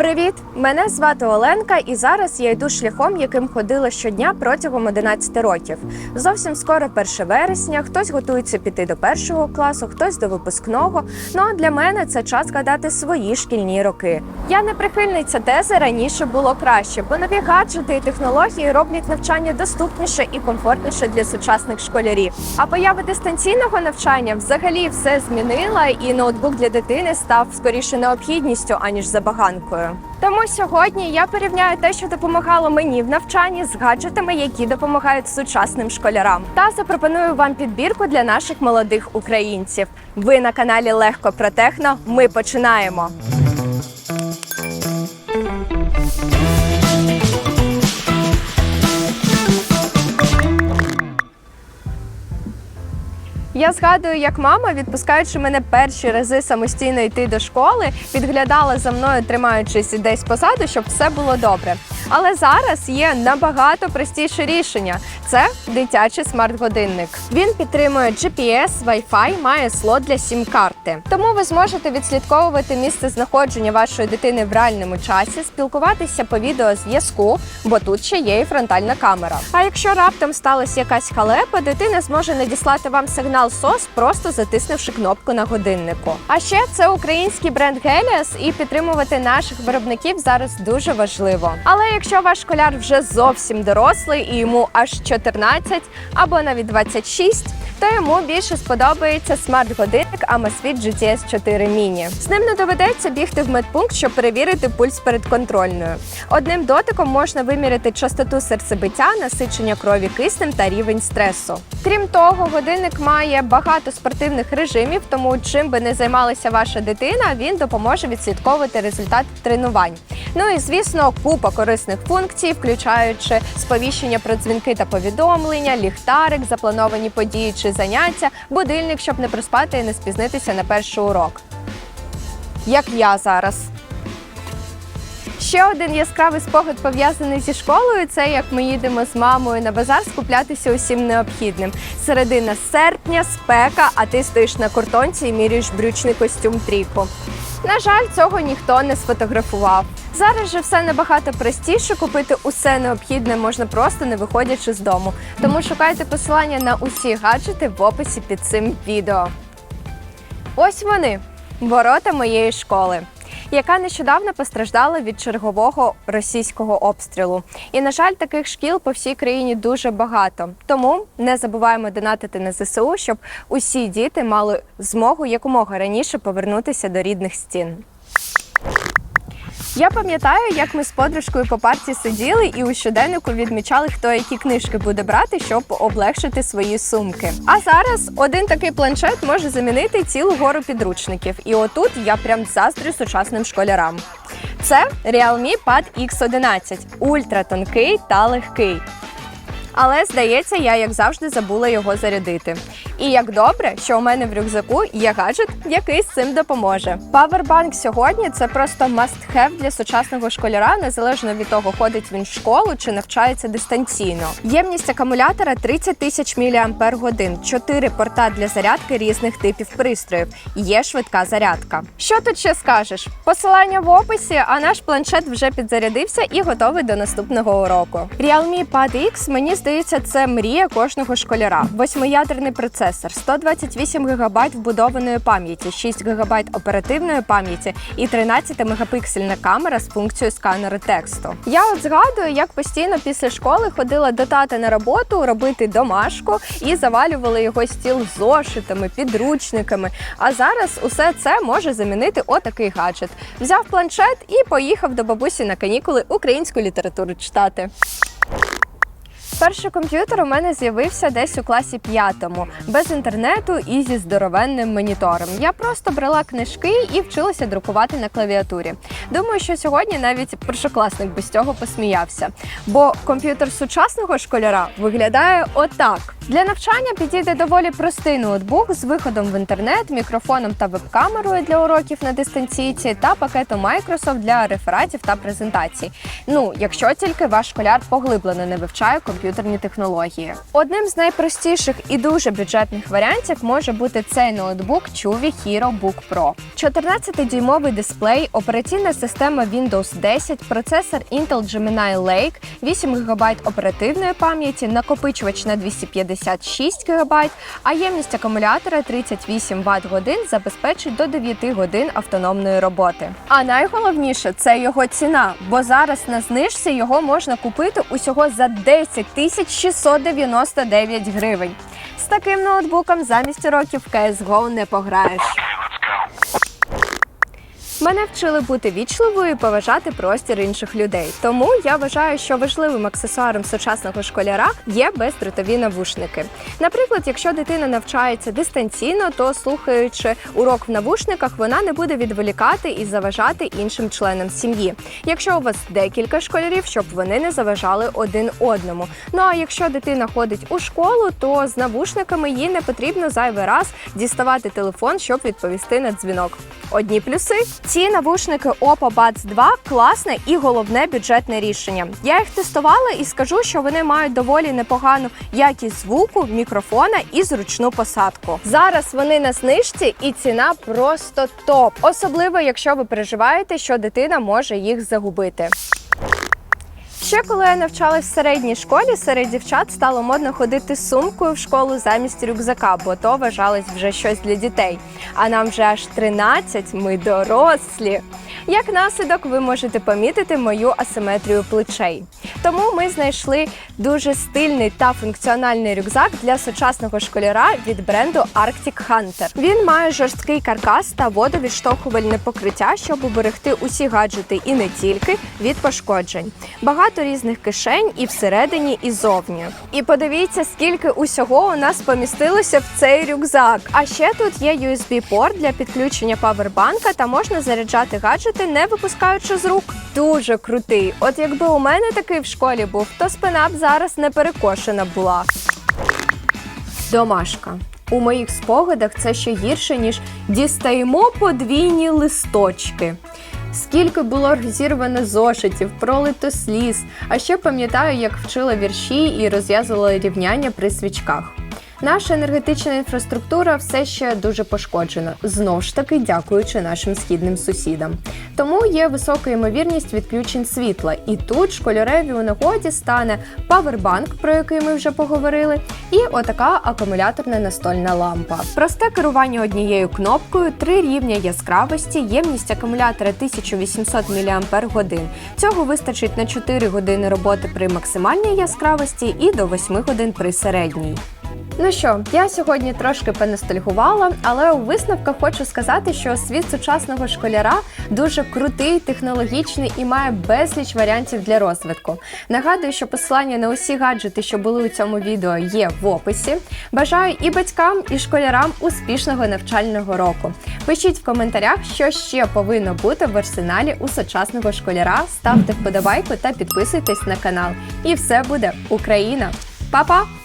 Привіт! Мене звати Оленка, і зараз я йду шляхом, яким ходила щодня протягом 11 років. Зовсім скоро 1 вересня. Хтось готується піти до першого класу, хтось до випускного. Ну а для мене це час згадати свої шкільні роки. Я не прихильниця тези раніше було краще, бо нові гаджети і технології роблять навчання доступніше і комфортніше для сучасних школярів. А поява дистанційного навчання взагалі все змінила, і ноутбук для дитини став скоріше необхідністю аніж забаганкою. Тому сьогодні я порівняю те, що допомагало мені в навчанні з гаджетами, які допомагають сучасним школярам, та запропоную вам підбірку для наших молодих українців. Ви на каналі Легко про техно. Ми починаємо. Я згадую, як мама, відпускаючи мене перші рази самостійно йти до школи, підглядала за мною, тримаючись десь позаду, щоб все було добре. Але зараз є набагато простіше рішення: це дитячий смарт-годинник. Він підтримує GPS, Wi-Fi, має слот для сім-карти. Тому ви зможете відслідковувати місце знаходження вашої дитини в реальному часі, спілкуватися по відеозв'язку, бо тут ще є і фронтальна камера. А якщо раптом сталася якась халепа, дитина зможе надіслати вам сигнал SOS, просто затиснувши кнопку на годиннику. А ще це український бренд Helios, і підтримувати наших виробників зараз дуже важливо. Але якщо ваш школяр вже зовсім дорослий і йому аж 14 або навіть 26, то йому більше сподобається смарт-годинник Amazfit GTS 4 Mini. З ним не доведеться бігти в медпункт, щоб перевірити пульс перед контрольною. Одним дотиком можна виміряти частоту серцебиття, насичення крові киснем та рівень стресу. Крім того, годинник має багато спортивних режимів, тому чим би не займалася ваша дитина, він допоможе відслідковувати результат тренувань. Ну і звісно, купа корисних функцій, включаючи сповіщення про дзвінки та повідомлення, ліхтарик, заплановані події чи заняття, будильник, щоб не проспати і не спізнитися на перший урок. Як я зараз. Ще один яскравий спогад пов'язаний зі школою. Це як ми їдемо з мамою на базар скуплятися усім необхідним. Середина серпня, спека, а ти стоїш на кортонці і міряєш брючний костюм трійку. На жаль, цього ніхто не сфотографував. Зараз же все набагато простіше. Купити усе необхідне можна просто не виходячи з дому. Тому шукайте посилання на усі гаджети в описі під цим відео. Ось вони ворота моєї школи, яка нещодавно постраждала від чергового російського обстрілу. І, на жаль, таких шкіл по всій країні дуже багато. Тому не забуваємо донатити на ЗСУ, щоб усі діти мали змогу якомога раніше повернутися до рідних стін. Я пам'ятаю, як ми з подружкою по парті сиділи і у щоденнику відмічали, хто які книжки буде брати, щоб облегшити свої сумки. А зараз один такий планшет може замінити цілу гору підручників. І отут я прям заздрю сучасним школярам. Це Realme Pad X11, ультратонкий та легкий. Але здається, я як завжди забула його зарядити. І як добре, що у мене в рюкзаку є гаджет, який з цим допоможе. Павербанк сьогодні це просто must-have для сучасного школяра, незалежно від того, ходить він в школу чи навчається дистанційно. Ємність акумулятора 30 тисяч мАч, 4 порта для зарядки різних типів пристроїв. Є швидка зарядка. Що тут ще скажеш? Посилання в описі, а наш планшет вже підзарядився і готовий до наступного уроку. Realme Pad X, мені здається, це мрія кожного школяра. Восьмиядерний процесор, 128 ГБ вбудованої пам'яті, 6 ГБ оперативної пам'яті і 13-мегапиксельна камера з функцією сканеру тексту. Я от згадую, як постійно після школи ходила до тата на роботу робити домашку і завалювали його стіл зошитами, підручниками. А зараз усе це може замінити отакий гаджет. Взяв планшет і поїхав до бабусі на канікули українську літературу читати. Перший комп'ютер у мене з'явився десь у класі п'ятому, без інтернету і зі здоровенним монітором. Я просто брала книжки і вчилася друкувати на клавіатурі. Думаю, що сьогодні навіть першокласник без цього посміявся. Бо комп'ютер сучасного школяра виглядає отак. Для навчання підійде доволі простий ноутбук з виходом в інтернет, мікрофоном та веб-камерою для уроків на дистанційці та пакетом Microsoft для рефератів та презентацій. Ну, якщо тільки ваш школяр поглиблено не вивчає комп'ютер комп'ютерні технології. Одним з найпростіших і дуже бюджетних варіантів може бути цей ноутбук Chuvi Hero Book Pro. 14-дюймовий дисплей, операційна система Windows 10, процесор Intel Gemini Lake, 8 ГБ оперативної пам'яті, накопичувач на 256 ГБ, а ємність акумулятора 38 Вт годин забезпечить до 9 годин автономної роботи. А найголовніше це його ціна, бо зараз на знижці його можна купити усього за 10 тисяч 699 гривень. З таким ноутбуком замість уроків CSGO не пограєш. Мене вчили бути вічливою і поважати простір інших людей. Тому я вважаю, що важливим аксесуаром сучасного школяра є бездротові навушники. Наприклад, якщо дитина навчається дистанційно, то слухаючи урок в навушниках, вона не буде відволікати і заважати іншим членам сім'ї. Якщо у вас декілька школярів, щоб вони не заважали один одному. Ну а якщо дитина ходить у школу, то з навушниками їй не потрібно зайвий раз діставати телефон, щоб відповісти на дзвінок. Одні плюси. Ці навушники Oppo Buds 2 класне і головне бюджетне рішення. Я їх тестувала і скажу, що вони мають доволі непогану якість звуку, мікрофона і зручну посадку. Зараз вони на знижці і ціна просто топ, особливо якщо ви переживаєте, що дитина може їх загубити. Ще коли я навчалась в середній школі, серед дівчат стало модно ходити сумкою в школу замість рюкзака, бо то вважалось вже щось для дітей. А нам вже аж 13, ми дорослі. Як наслідок, ви можете помітити мою асиметрію плечей. Тому ми знайшли дуже стильний та функціональний рюкзак для сучасного школяра від бренду Arctic Hunter. Він має жорсткий каркас та водовідштовхувальне покриття, щоб уберегти усі гаджети і не тільки від пошкоджень. Багато різних кишень і всередині, і зовні. І подивіться, скільки усього у нас помістилося в цей рюкзак. А ще тут є USB-порт для підключення павербанка та можна заряджати гаджети, не випускаючи з рук. Дуже крутий. От якби у мене такий в школі був, то спина б зараз не перекошена була. Домашка. У моїх спогадах це ще гірше, ніж дістаємо подвійні листочки. Скільки було розірвано зошитів, пролито сліз. А ще пам'ятаю, як вчила вірші і розв'язувала рівняння при свічках. Наша енергетична інфраструктура все ще дуже пошкоджена, знов ж таки дякуючи нашим східним сусідам. Тому є висока ймовірність відключень світла. І тут школяреві у нагоді стане павербанк, про який ми вже поговорили, і отака акумуляторна настольна лампа. Просте керування однією кнопкою, три рівня яскравості, ємність акумулятора 1800 мАч. Цього вистачить на 4 години роботи при максимальній яскравості і до 8 годин при середній. Ну що, я сьогодні трошки поностальгувала, але у висновках хочу сказати, що світ сучасного школяра дуже крутий, технологічний і має безліч варіантів для розвитку. Нагадую, що посилання на усі гаджети, що були у цьому відео, є в описі. Бажаю і батькам, і школярам успішного навчального року. Пишіть в коментарях, що ще повинно бути в арсеналі у сучасного школяра. Ставте вподобайку та підписуйтесь на канал. І все буде Україна! Па-па!